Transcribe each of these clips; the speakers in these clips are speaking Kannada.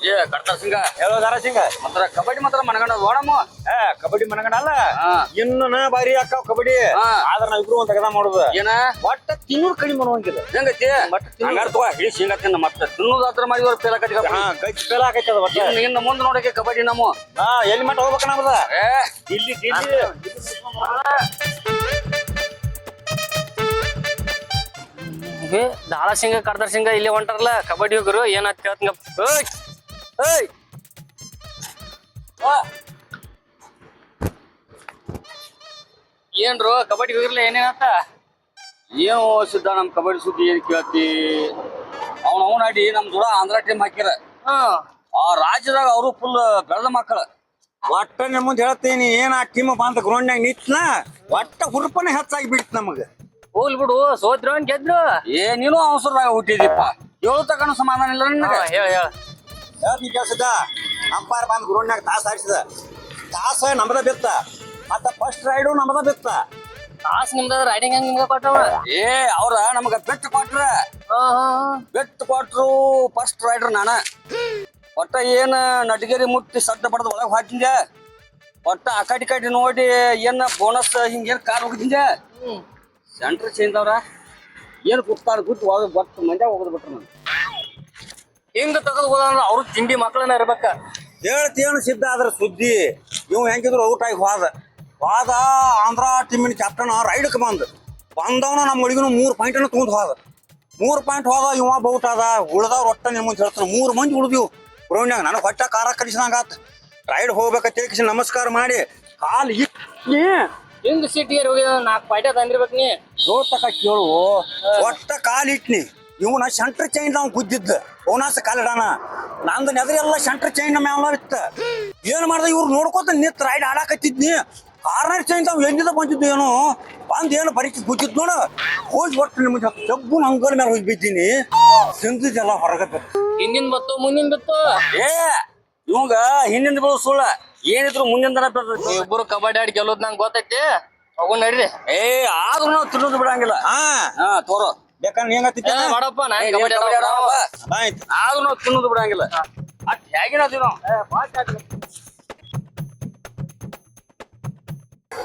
ಏ ಕರ್ತಾರ ಸಿಂಗ. ಹೇಳೋ ದಾರ ಸಿಂಗ. ಮಾತ್ರ ಕಬಡ್ಡಿ ಮಾತ್ರ ಮನಗಂಡ ನೋಡಮ್ಮ ಏ ಕಬಡ್ಡಿ ಹಾ. ಇನ್ನು ನಾ ಬಾರಿ ಅಕ್ಕಾವ್ ಕಬಡ್ಡಿ. ಆದ್ರ ನಾವ್ ಇಬ್ರು ಒಂದ್ ತಗದ ಮಾಡುದ. ಏನ? ಒಟ್ಟ ತಿನ್ನೂರ್ ಕಡಿಮೆ ಮಾಡುವಂಗಿಲ್ಲ ಹೆಂಗೈತಿ? ಬಟ್. ಹಂಗಾರ ತಗೋ ಹಿಡಿ ಶೇಂಗಾ ತಿನ್ನ ಮತ್ತೆ. ತಿನ್ನೋದು ಹತ್ರ ಮಾಡಿದವ್ರ ಪೇಲ ಕಟ್ಟಿ ಹಾ ಗಚ್ಚ ಪೇಲ ಅದ ಒಟ್ಟ. ಇನ್ನು ಮುಂದೆ ನೋಡಕ್ಕೆ ಕಬಡ್ಡಿ ನಮ್ಮ ಹಾ ಎಲ್ಲಿ ಮಟ್ಟ ಹೋಗ್ಬೇಕ ನಮ್ದ ಏ. ಇಲ್ಲಿ ಇಲ್ಲಿ. ದಾಳ ಸಿಂಗ ಕರ್ದರ್ ಸಿಂಗ ಇಲ್ಲಿ ಹೊಂಟಾರಲ್ಲ ಕಬಡ್ಡಿ ಹೋಗರು ಏನಾತ್ ವಾ. ಏನ್ರು ಕಬಡ್ಡಿ ಹೋಗಿರ್ಲ ಏನೇನಂತ ಏನು ಸಿದ್ಧ ನಮ್ ಕಬಡ್ಡಿ ಸುದ್ದಿ ಏನ್ ಕೇಳ್ತಿ? ಅವ್ನ ಅವ್ನ ಆಡಿ ನಮ್ ದೂರ ಆಂಧ್ರ ಟೀಮ್ ಹಾಕಿರ ಆ ರಾಜ್ಯದಾಗ ಅವರು ಫುಲ್ ಬೆಳೆದ ಮಕ್ಕಳ. ಒಟ್ಟ ನಿಮ್ ಮುಂದೆ ಹೇಳ್ತೀನಿ ಏನ್ ಆ ಟೀಮ್ ಬಂದ ಗ್ರೌಂಡ್ನಾಗ ನಿತ್ನ ಒಟ್ಟ ಹುರುಪನೆ ಹೆಚ್ಚಾಗಿ ಬಿಡ್ತ ನಮಗ. ಹೋಗ್ಲಿ ಬಿಡು ಸೋತ್ರು ಗೆದ್ರು ಏ ನೀನು ಅವಸರದಾಗ ಹುಟ್ಟಿದಿಪ್ಪ ಏಳು ತಕನ ಸಮಾಧಾನ ಇಲ್ಲ ನನಗೆ? ನಿನಗೆ ಹೇಳ ಹೇಳ. ಹೇಳ್ತೀನಿ ಕೇಳಿಸಿದ್ದ ಅಂಪಾರ್ ಬಂದ್ ಗ್ರೌಂಡ್ನಾಗ ತಾಸ ಆಡಿಸಿದ ತಾಸ ನಮ್ದ ಬಿತ್ತ. ಮತ್ತ ಫಸ್ಟ್ ರೈಡು ನಮ್ದ ಬಿತ್ತ. ತಾಸ್ ನಿಮ್ದ ರೈಡಿಂಗ್ ಹೆಂಗ್ ನಿಮ್ಗೆ ಕೊಟ್ಟವ ಏ ಅವ್ರ ನಮಗ ಬೆಟ್ ಕೊಟ್ರ. ಬೆಟ್ ಕೊಟ್ರು ಫಸ್ಟ್ ರೈಡರ್ ನಾನ. ಒಟ್ಟ ಏನ್ ನಟಗೇರಿ ಮುಟ್ಟಿ ಸಡ್ಡ ಬಡದ ಒಳಗೆ ಹಾಕಿಂದೆ. ಒಟ್ಟ ಅಕಾಡಿ ಕಡಿ ನೋಡಿ ಏನ ಬೋನಸ್ ಹಿಂಗೇನ್ ಕಾರ್ ಹೋಗಿದ್ದೆ? ಸೆಂಟ್ರ್ ಚೇಂಜ್ ಅವ್ರ. ಏನು ಕೂತಾರ ಕೂತ್ ಒಳಗೆ ಬಟ್ ಮಂದ್ಯ ಹೋಗದ್ ಬಿಟ್ರು ನಾನು ಹಿಂಗ ತಗದ್ ಹೋದ್ರ ಅವ್ರು ತಿಂಡಿ ಮಕ್ಕಳನ್ನ ಇರ್ಬೇಕ. ಹೇಳ್ತೇನು ಸಿದ್ಧ ಆದ್ರ ಸುದ್ದಿ. ಇವ್ ಹೆಂಗಿದ್ರು ಔಟ್ ಆಗಿ ಹೋದ. ಹೋದ ಆಂಧ್ರ ಟೀಮಿನ ಕ್ಯಾಪ್ಟನ್ ರೈಡ್ಕ್ ಬಂದ್. ಬಂದವನ ನಮ್ಮ ಹುಡುಗಿನ ಮೂರ್ ಪಾಯಿಂಟ್ ಅನ್ನ ತಗೊಂಡ್ ಹೋದ. ಮೂರ್ ಪಾಯಿಂಟ್ ಹೋದ ಇವ ಬೌಟ್ ಅದ. ಉಳ್ದವ್ರ ಒಟ್ಟ ನಿಮ್ ಮುಂದೆ ಹೇಳ್ತಾನ. ಮೂರ್ ಮಂದಿ ಉಳ್ದಿವು. ಗ್ರೌಂಡ್ನಾಗ ನನಗೆ ಹೊಟ್ಟ ಕಾರ ಕಲಿಸಿದಂಗ ಆತ. ರೈಡ್ ಹೋಗ್ಬೇಕ ಹೇಳಿ ನಮಸ್ಕಾರ ಮಾಡಿ. ಕಾಲ್ ಹಿಂಗ್ ಸಿಟಿಗೆ ಹೋಗಿದ ನಾಲ್ಕು ಪಾಯಿಂಟ್ ತಂದಿರ್ಬೇಕು ನೀ. ಜೋತಕ ಕೇಳು. ಒಟ್ಟ ಕಾಲು ಇಟ್ನಿ. ಇವನ ಸೆಂಟ್ರ್ ಚೈನ್ ನಾವು ಗುದ್ದಿದ್ದ. ಓನಾಸ ಕಾಲಿಡಾನ. ನಂದು ನೆದರಿ ಎಲ್ಲ ಸೆಂಟ್ರ್ ಚೈನ್ ಮ್ಯಾಲ ಇತ್ತ. ಏನ್ ಮಾಡ್ದೆ ಇವ್ರು ನೋಡ್ಕೋತ ನಿತ್ ರೈಡ್ ಆಡಾಕತ್ತಿದ್ನಿ. ಕಾರ್ನರ್ ಚೈನ್ ತಾವ್ ಎಲ್ಲಿಂದ ಬಂದಿದ್ದು ಏನು? ಬಂದ್ ಏನು ಬರೀಕಿ ಕೂತಿದ್ ನೋಡ. ಹೋಗಿ ಒಟ್ಟು ನಿಮ್ಗೆ ಜಬ್ಬು ಅಂಗಲ್ ಮೇಲೆ ಹೋಗಿ ಬಿದ್ದೀನಿ. ಸಿಂಧಿದೆಲ್ಲ ಹೊರಗೆ ಹಿಂದಿನ ಬತ್ತು ಮುಂದಿನ ಬತ್ತು? ಏ ಇವಂಗ ಹಿಂದಿನ ಬಳ ಸುಳ್ಳ. ಏನಿದ್ರು ಮುಂದಿನ ಇಬ್ಬರು ಕಬಡ್ಡಿ ಆಡಿ ಗೆಲ್ಲೋದ್ ನಂಗೆ ಗೊತ್ತೈತಿ? ನಡ್ರಿ. ಏ ಆದ್ರೂ ನಾವು ತಿನ್ನೋದು ಬಿಡಂಗಿಲ್ಲ. ಹಾ. ಹಾ ತೋರೋ. ಬೇಕಂದ್ರೆ ಹೆಂಗತ್ತಿದ್ದ? ಮಾಡಪ್ಪ ನಾ ಕಬಡ್ಡಿ. ಆಯ್ತು. ಆದ್ರೂ ನಾವು ತಿನ್ನೋದು ಬಿಡಂಗಿಲ್ಲ. ಅಟ್ ಹೇಗಿನ ನಾವು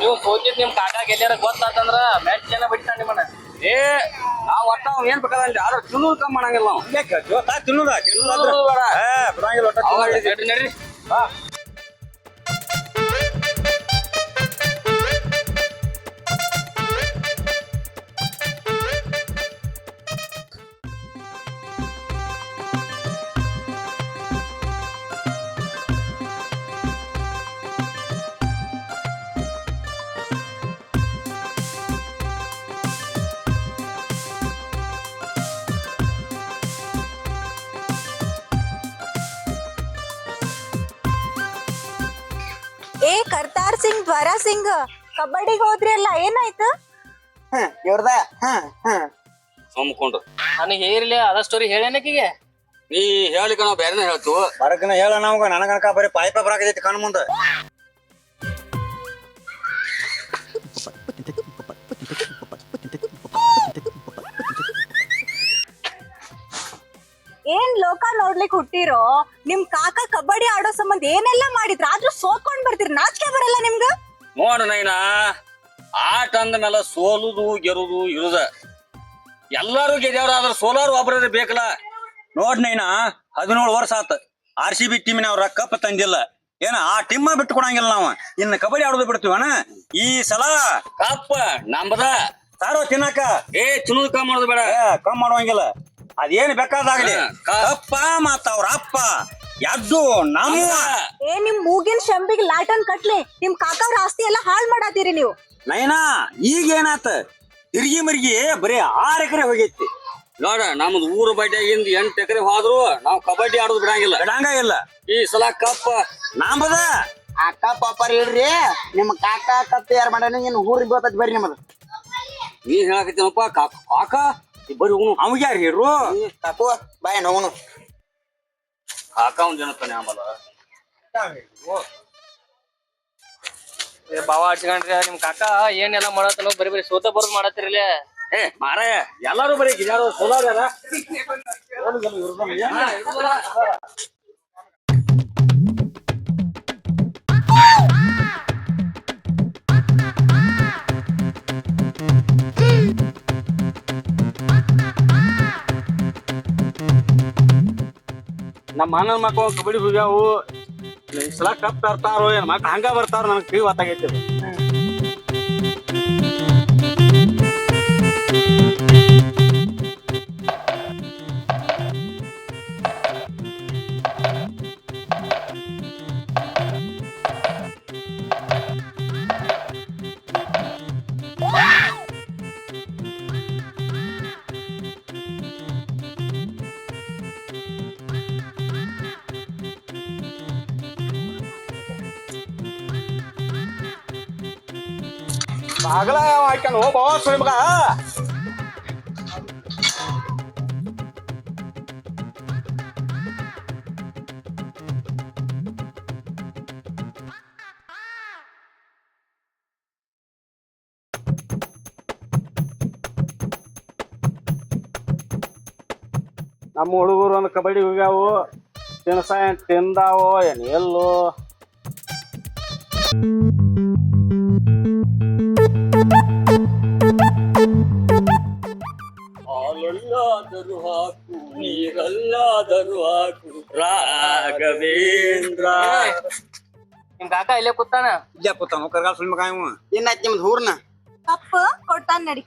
ನೀವು ಸೋತಿದ್ ನಿಮ್ ಕಾಕ ಗೆಲ್ಯಾರ ಗೊತ್ತಾತಂದ್ರ ಮ್ಯಾಚ್ ಜನ ಬಿಡ್ತಾನ ನಿಮ್ಮನ್ನ. ಏ ನಾವ್ ಒಟ್ಟ ಅವ್ ಏನ್ ಬೇಕಾದಲ್ಲಿ ಆದ್ರೆ ತಿನ್ನೋದು ಕಮ್ಮಿ ಮಾಡಂಗಿಲ್ಲ ನಾವು. ತಿನ್ನುದ? ತಿನ್ನುದ ಬೇಡ. ಬಿಡಂಗಿಲ್ಲ ಒಟ್ಟ. ನಡ್ರಿ ನಡ್ರಿ. ಸಿಂಗ್ ದ್ವಾರ ಸಿಂಗ್. ಕಬಡ್ಡಿಗೆ ಹೋದ್ರಿ ಅಲ್ಲ ಏನಾಯ್ತು? ಇವ್ರದ ಹ್ಮ್ ಹ್ಮ್ ಸುಮ್ಕೊಂಡು ನನಗೆ ಹೇರಿಲ್ಲ ಅದ ಸ್ಟೋರಿ ಹೇಳೇನಕ್ಕಿಗೆ ನೀ ಹೇಳಿಕ ನಾವು ಬೇರೆನೇ ಹೇಳ್ತು ಬರಕನ ಹೇಳ ನಮ್ಗ ನನಗನಕ ಬರೀ ಪಾಯ್ಪ ಬರಾಕತೈತಿ ಕಣ್ ಮುಂದ. ಏನ್ ಲೋಕ ನೋಡ್ಲಿಕ್ಕೆ ಹುಟ್ಟಿರೋ? ನಿಮ್ ಕಾಕ ಕಬಡ್ಡಿ ಆಡೋ ಸಂಬಂಧ ಏನೆಲ್ಲ ಮಾಡಿದ್ರ? ಆದ್ರೂ ಸೋತ್ಕೊಂಡ್ ಬರ್ತೀರಿ. ನಾಚಿಕೆ ಬರಲ್ಲ ನಿಮ್ಗ ನೋಡು ನೈನಾ ಆಟ ಅಂದ ಮೇಲೆ ಸೋಲುದು ಗೆರುದು ಇರುದ. ಎಲ್ಲಾರು ಗೆದ್ಯಾವ್ರ ಆದ್ರ ಸೋಲಾರು ಒಬ್ಬರ ಬೇಕಲ್ಲ. ನೋಡ್ ನೈನಾ ಹದಿನೇಳು ವರ್ಷ ಆತ. ಆರ್ ಸಿ ಬಿ ಟೀಮಿನ ಅವ್ರ ಕಪ್ ತಂದಿಲ್ಲ. ಏನ ಆ ಟೀಮ್ ಬಿಟ್ಟು ಕೊಡಂಗಿಲ್ಲ ನಾವ. ಇನ್ನು ಕಬಡ್ಡಿ ಆಡೋದು ಬಿಡ್ತೀವನ ಈ ಸಲ ಕಪ್ಪ ನಂಬದ. ಸಾರೋ ತಿನ್ನಕ ಏ ತಿನ್ನೋದು ಕಮ್ಮಿ ಮಾಡೋದು ಬೇಡ. ಏ, ಕಮ್ ಮಾಡುವಂಗಿಲ್ಲ. ಅದೇನ್ ಬೇಕಾದಾಗ್ಲಿ. ಅಪ್ಪ ಮತ್ತ ಅವ್ರ ಅಪ್ಪ. ಎದ್ದು ನಮ್ಮ ಏ ನಿಮ್ ಮೂಗಿನ ಶಂಬಿಗೆ ಲಾಟನ್ ಕಟ್ಲಿ ನಿಮ್ ಕಾಕಾವ್ರ ಆಸ್ತಿ ಎಲ್ಲ ಹಾಳ್ ಮಾಡಾತೀರಿ ನೀವು. ನೈನಾ ಈಗ ಏನಾತ? ತಿರ್ಗಿ ಮರ್ಗಿ ಬರೀ ಆರ್ ಎಕರೆ ಹೋಗೈತಿ. ನೋಡ ನಮ್ದು ಊರು ಬಡ್ಡಿಯಾಗಿಂದ ಎಂಟು ಎಕರೆ ಹೋದ್ರು ನಾವು ಕಬಡ್ಡಿ ಆಡೋದು ಬಿಡಂಗಿಲ್ಲ. ಬಿಡಂಗ ಇಲ್ಲ. ಈ ಸಲ ಕಪ್ಪ. ನಾಂಬದ? ಕಪ್ಪ ಪಾಪರ್ ಇಡ್ರಿ ನಿಮ್ಮ ಕಾಕ ಕಪ್ಪ ಯಾರು ಮಾಡ್ಯಾನ? ಇನ್ನು ಊರಿಗೆ ಬರ್ರಿ ನಿಮ್ದು. ನೀ ಹೇಳಕತ್ತೀನಪ್ಪ ಕಾಕ ಕಾಕ. ಬರೀ ಅವನು ಅವಾಗ ಯಾರು ಹೇಳ್ರು ಕಾಕು ಬಾಯ್ ನೋವನು ಕಾಕ ಅವ್ನ ಜನತಾನೆ ಆಮೇಲೆ ಏ, ಬಾವ ಹಚ್ಕೊಂಡ್ರಿ ನಿಮ್ ಕಾಕ ಏನೆಲ್ಲ ಮಾಡತ್ತನೋ ಬರೀ ಬರೀ ಸೋತ ಬರೋದ್ ಮಾಡತ್ತಿರಲೇ ಏ ಮಾರಾಯ ಎಲ್ಲಾರು ಬರೀ ಗಿಜಾರು ಸೋಲಾರ ನಮ್ಮ ಅಣ್ಣನ ಮಕ್ಕಳು ಕಬಡ್ಡಿ ಹೋಗ್ಯಾವು. ಸಲ ಕಪ್ ತರ್ತಾರೋ ಏನ್ ಮಕ್ಳು ಹಂಗ ಬರ್ತಾರೋ ನನಗೆ ಕಿವಿ ಗೊತ್ತಾಗೈತಿ ಅಗಲ ಹಾಕ್ಯಂಗ ಹೋಗೋ ಸುಳಿ ನಮ್ಮ ಹುಡುಗರು ಒಂದು ಕಬಡ್ಡಿ ಹೋಗ್ಯಾವು. ತಿನ್ಸಾಯ ತಿಂದಾವೋ ಏನು ಎಲ್ಲೋ. ರಾಘವೇಂದ್ರ ನಿಮ್ ಕಾಕ ಇಲ್ಲೇ ಕೂತಾನ ಇಲ್ಲೇ ಕೂತಾನ ಕರ್ಗಾಲ್ ಸುಳ್ಳು ಮಗ ಇವ ಏನಾಯ್ತು ನಿಮ್ದು ಊರ್ನ ಕಪ್ ಕೊಡ್ತಾನ ನಡಿ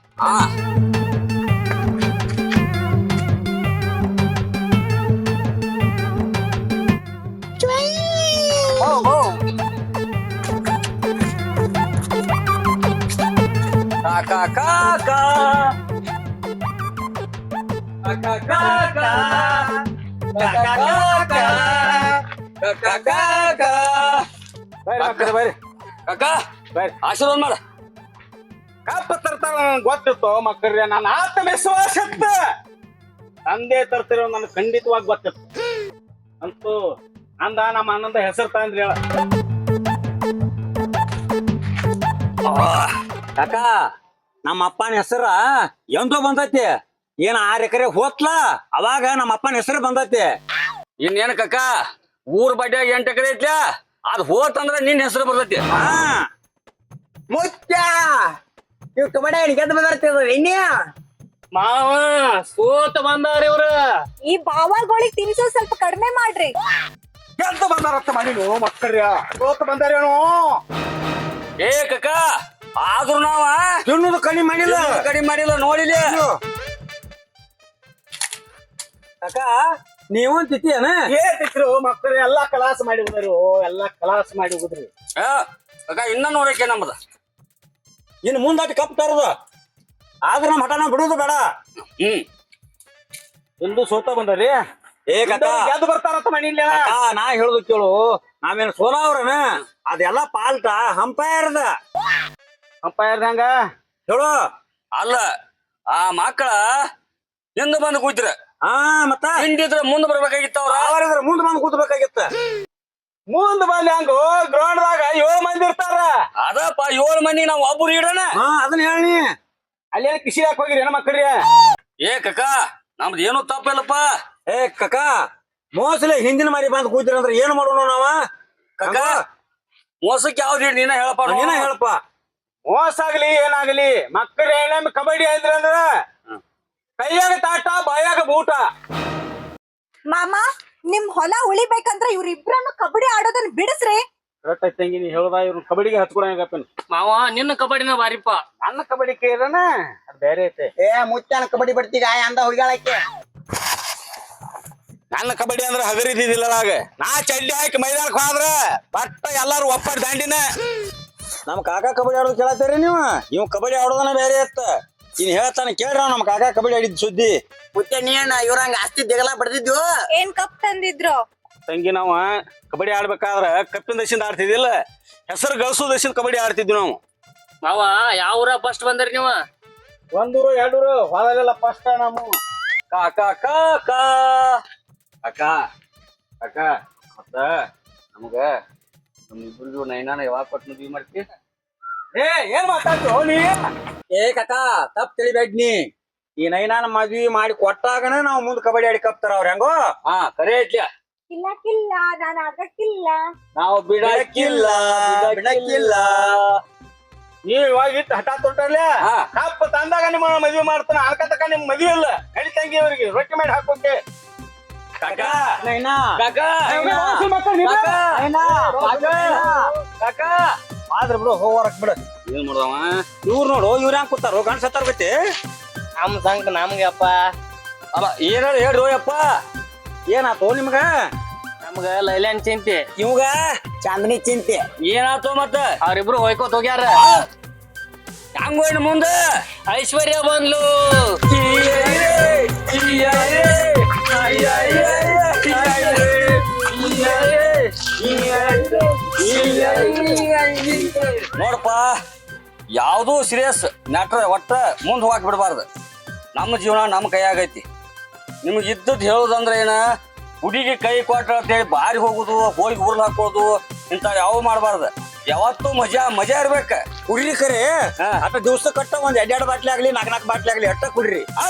ಕಾಕ ಕಾಕ ಕಾಕ ಕಾಕ ಕಾಕ ಆಶೀರ್ವಾದ ಮಾಡ. ಕಪ್ಪ ತರ್ತಾರ ನನಗೆ ಗೊತ್ತಿತ್ತು ಮಕ್ಕಳ್ರೆ ನನ್ನ ಆತ್ಮವಿಶ್ವಾಸ ಇತ್ತು ತಂದೆ ತರ್ತಿರೋ ನನಗೆ ಖಂಡಿತವಾಗಿ ಗೊತ್ತಿತ್ತು. ಅಂತೂ ಅಂದ ನಮ್ಮ ಅಣ್ಣಂದ ಹೆಸರು ತಂದ್ರಿ ಹೇಳ. ಕಾಕ ನಮ್ಮ ಅಪ್ಪನ ಹೆಸರ ಎಂದೋ ಬಂದೈತಿ. ಏನ್ ಆರ್ ಎಕರೆ ಹೋತ್ಲ? ಅವಾಗ ನಮ್ಮ ಅಪ್ಪನ ಹೆಸರು ಬಂದೈತಿ. ಇನ್ನೇನ್ ಕಕ್ಕ ಊರ್ ಬಡ್ಡ್ಯಾಗ ಎಂಟ್ ಎಕರೆ ಐತ್ಲ? ಅದ್ ಹೋತಂದ್ರ ನಿನ್ ಹೆಸರು ಬರ್ತೈತಿ. ಹಾ. ಮುಚ್ಚ ನೀವು ಕಬಡ್ಡಿ ಹಿಡಿಗೆದ್ ಬಂದಿರ್ತೀರ ಇನ್ನೇ? ಮಾವ ಸೋತ ಬಂದಾರ ಇವ್ರ. ಈ ಬಾವಾಗಳಿಗೆ ತಿನ್ಸೋ ಸ್ವಲ್ಪ ಕಡಿಮೆ ಮಾಡ್ರಿ. ಎಂತ ಬಂದಾರತ್ತ ಮಾಡಿನು ಮಕ್ಕಳ್ರಿ. ಸೋತ ಬಂದಾರೇನು? ಏ ಕಕ್ಕ ಆದ್ರೂ ನಾವ ತಿನ್ನೋದು ಕಡಿಮೆ ಮಾಡಿಲ್ಲ. ಕಡಿಮೆ ಮಾಡಿಲ್ಲ ನೋಡಿಲಿ. ಕಾಕ ನೀವು ಏ ತಿಕ್ರು ಮಕ್ಕಳು ಎಲ್ಲಾ ಕಲಾಸ ಮಾಡಿ ಹೋದ್ರು ಎಲ್ಲಾ ಕಲಾಸ ಮಾಡಿ ಹೋದ್ರಿ. ಆ, ಕಾಕ ಇನ್ನ ನೋಡಕ್ಕೆ ನಮ್ಮದ ಇನ್ನು ಮುಂದಾಟಿ ಕಪ್ ತರೋದು. ಆದ್ರೆ ನಮ್ಮ ಹಠ ನಾವು ಬಿಡುದು ಬೇಡ. ಹ್ಮ್. ಎಂದು ಸೋತ ಬಂದಾರಿ. ಏ ಕಾಕ. ಗೆದ್ದು ಬರ್ತಾರತ್ತ ಕಾಕ, ನಾ ಹೇಳುದು ಕೇಳು. ನಾವೇನು ಸೋಲಾವ್ರನ ಅದೆಲ್ಲ ಪಾಲ್ಟ ಹಂಪೈರ್ದ ಅಂಪೈರ್ ಹಂಗ? ಹೇಳು. ಅಲ್ಲ ಆ ಮಕ್ಕಳ ಹಿಂದ ಬಂದು ಕೂತ್ರ. ಹಾ ಮತ್ತ? ಹಿಂದಿದ್ರ ಮುಂದೆ ಬರ್ಬೇಕಾಗಿತ್ತ ಅವ್ರ. ಮುಂದ್ ಬಂದ್ ಕೂತ್ಬೇಕಾಗಿತ್ತ. ಮುಂದ್ ಬಂದ್ ಹಂಗ ಗ್ರೌಂಡ್ ದಾಗ ಏಳು ಮಂದಿ ಇರ್ತಾರ. ಅದಪ್ಪ ಏಳು ಮಂದಿ ನಾವ್ ಒಬ್ಬರು ಇಡೋಣ. ಹಾ ಅದನ್ನ ಹೇಳಿ. ಅಲ್ಲೇ ಕಿಸಿ ಹಾಕ್ ಹೋಗಿರಿ ಏನ ಮಕ್ಕಳ್ರಿ ಏ ಕಕ್ಕ ನಮ್ದು ಏನು ತಪ್ಪಿಲ್ಲಪ್ಪ. ಏ ಕಕ್ಕ ಮೋಸಲೆ ಹಿಂದಿನ ಮಾರಿ ಬಂದ್ ಕೂತಿರ ಅಂದ್ರೆ ಏನ್ ಮಾಡೋಣ ನಾವ? ಕಕ್ಕ ಮೋಸಕ್ಕೆ ಯಾವ್ದು ನೀನ ಹೇಳಪ್ಪ. ನೀನ ಹೇಳಪ್ಪ. ಮೋಸ ಆಗ್ಲಿ ಏನಾಗ್ಲಿ ಮಕ್ಕಳ ಹೇಳ ಕಬಡ್ಡಿ ಆಯ್ತ್ರಿ ಅಂದ್ರ ಕೈಯಾಗ ತಾಟ ಬಾಯಾಗ ಬೂಟ. ಮಾಮ ನಿಮ್ ಹೊಲ ಉಳಿಬೇಕಂದ್ರ ಇವ್ರಿಬ್ರನ್ನು ಕಬಡ್ಡಿ ಆಡೋದನ್ನ ಬಿಡಿಸ್ರಿ. ಕರೆಕ್ಟ್ ಐತಿ ತಂಗಿ ನೀ ಹೇಳ್ದ ಇವ್ರು ಕಬಡ್ಡಿಗೆ ಹತ್ಕೊಡಂಗಪ್ಪನ ಮಾವ ನಿನ್ನ ಕಬಡ್ಡಿನ ಬಾರಿಪ್ಪ. ನನ್ನ ಕಬಡ್ಡಿ ಕೇಳನ ಅದ್ ಬೇರೆ ಐತೆ. ಏ ಮುಚ್ಚಾನ ಕಬಡ್ಡಿ ಬಡ್ತಿಗ ಅಂದ ಹುಡುಗಾಳಕ್ಕೆ ನನ್ನ ಕಬಡ್ಡಿ ಅಂದ್ರೆ ಆಗ. ನಾ ಚಡ್ಡಿ ಹಾಕಿ ಮೈದಾನಕ್ಕೆ ಹೋದ್ರ ಬಟ್ಟ ಎಲ್ಲಾರು ಒಪ್ಪಾಡಿ ದಾಂಡಿನ. ನಮ್ ಕಾಕ ಕಬಡ್ಡಿ ಆಡೋದು ಕೇಳತ್ತೀರಿ ನೀವು? ಇವ್ ಕಬಡ್ಡಿ ಆಡೋದನ್ನ ಬೇರೆ ಇತ್ತ. ಇನ್ ಹೇಳ್ತಾನೆ ಕೇಳ್ರ ನಮ್ ಕಾಕ ಕಬಡ್ಡಿ ಆಡಿದ್ ಸುದ್ದಿ. ಮತ್ತೆ ನೀನ್ ಇವ್ರಂಗ ಆಸ್ತಿ ದಿಗಲ ಬಡ್ದಿದ್ವು ಏನ್ ಕಪ್ ತಂದಿದ್ರು? ತಂಗಿ ನಾವ ಕಬಡ್ಡಿ ಆಡ್ಬೇಕಾದ್ರ ಕಪ್ಪಿನ ದಶಿಂದ ಆಡ್ತಿದ್ದಿಲ್ಲ ಹೆಸರು ಗಳಿಸೋ ದಶಿಂದ ಕಬಡ್ಡಿ ಆಡ್ತಿದ್ವಿ ನಾವು. ಮಾವ ಯಾವ ಊರ ಫಸ್ಟ್ ಬಂದ್ರಿ ನೀವು? ಒಂದೂರು ಎರಡೂರು ಹೊಲದೆಲ್ಲ ಫಸ್ಟ್ ನಾವು. ಕಾಕ ಕಾಕ ಅಕ್ಕ ಅಕ್ಕ ಮತ್ತ ನಮಗ ನಮ್ ಇಬ್ರಿಗೂ ನೈನಾನ ಯಾವಾಗ ಕೊಟ್ಟು ಮದ್ವಿ ಮಾಡ್ತಿ ಏ ಏನ್ ಮಾತಾಡ್ತು ನೀ ಏ ಕಾಕ ತಪ್ಪ ತಿಳಿಬೇಡ್ನಿ ಈ ನೈನಾನ ಮದ್ವಿ ಮಾಡಿ ಕೊಟ್ಟಾಗನ ನಾವ್ ಮುಂದ್ ಕಬಡ್ಡಿ ಆಡಿ ಕಪ್ತಾರ ಅವ್ರ ಹೆಂಗೋ? ಹಾ ಕರೆ ಐತ್ಲ ಇಲ್ಲ ನಾನು ಆಗಕ್ಕಿಲ್ಲ. ನಾವು ಬಿಡಕ್ಕಿಲ್ಲ ಬಿಡಕ್ಕಿಲ್ಲ. ನೀವ್ ಇವಾಗ ಇಟ್ಟು ಹಠ ತೊಟ್ಟರ್ಲೆ ಹಾ. ಕಪ್ಪ ತಂದಾಗ ನಿಮ್ಮ ಮದ್ವಿ ಮಾಡ್ತಾನ ಅನ್ಕತಕ ನಿಮ್ ಮದ್ವಿ ಇಲ್ಲ. ನಡಿ ತಂಗಿ ಅವ್ರಿಗೆ ರೊಟ್ಟಿ ಮಾಡಿ ಹಾಕೋಕೆ. ಕಾಕಾ. ನೈನಾ. ಕಾಕಾ. ಕಾಕಾ. ಆದ್ರ ಬಿಡು ಹೋಗರಕ್ ಬಿಡು ಏನ್ ಮಾಡ್ದವ ಇವ್ರು ನೋಡು ಇವ್ರ ಹೆಂಗ್ ಕೂತಾರೋ ಗಂಡ ಸತ್ತಾರ ನಮ್ಮ ನಮ್ ಸಂಕ ನಮ್ಗೆ ಅಪ್ಪ ಅಲ್ಲ ಏನಾರ ಹೇಳ್ರಿ ಅಪ್ಪ ಏನಾತೋ ನಿಮ್ಗ ನಮ್ಗ ಲೈಲ್ಯಾನ್ ಚಿಂತೆ ಇವ್ಗ ಚಾಂದನಿ ಚಿಂತೆ ಏನಾತೋ ಮತ್ತ ಅವ್ರಿಬ್ರು ಹೋಯ್ಕೋತ ಹೋಗ್ಯಾರ ಹಂಗ ಮುಂದ ಐಶ್ವರ್ಯ ಬಂದ್ಲು ನೋಡಪ್ಪ ಯಾವುದೂ ಸೀರಿಯಸ್ ಮ್ಯಾಟ್ರ್ ಒಟ್ಟ ಮುಂದೆ ಹೋಗಕ್ ಬಿಡಬಾರ್ದು. ನಮ್ಮ ಜೀವನ ನಮ್ಮ ಕೈಯಾಗೈತಿ. ನಿಮ್ಗೆ ಇದ್ದದ್ದು ಹೇಳೋದಂದ್ರೆ ಏನ ಹುಡುಗಿ ಕೈ ಕೊಟ್ಟ ಅಂತೇಳಿ ಬಾರಿ ಹೋಗುದು ಹೋಗಿ ಉರ್ಲ್ ಹಾಕೋದು ಇಂಥ ಯಾವ ಮಾಡಬಾರ್ದು. ಯಾವತ್ತೂ ಮಜಾ ಮಜಾ ಇರ್ಬೇಕ. ಕುಡ್ರಿ ಖರೆ. ಅಟ್ಟ ದಿವ್ಸ ಕಟ್ಟ ಒಂದ್ ಎರಡೆರಡು ಎರಡ್ ಬಾಟ್ಲಿ ಆಗ್ಲಿ ನಾಲ್ಕು ನಾಲ್ಕು ಬಾಟ್ಲಿ ಆಗ್ಲಿ ಅಟ್ಟ ಕುಡ್ರಿ. ಆ,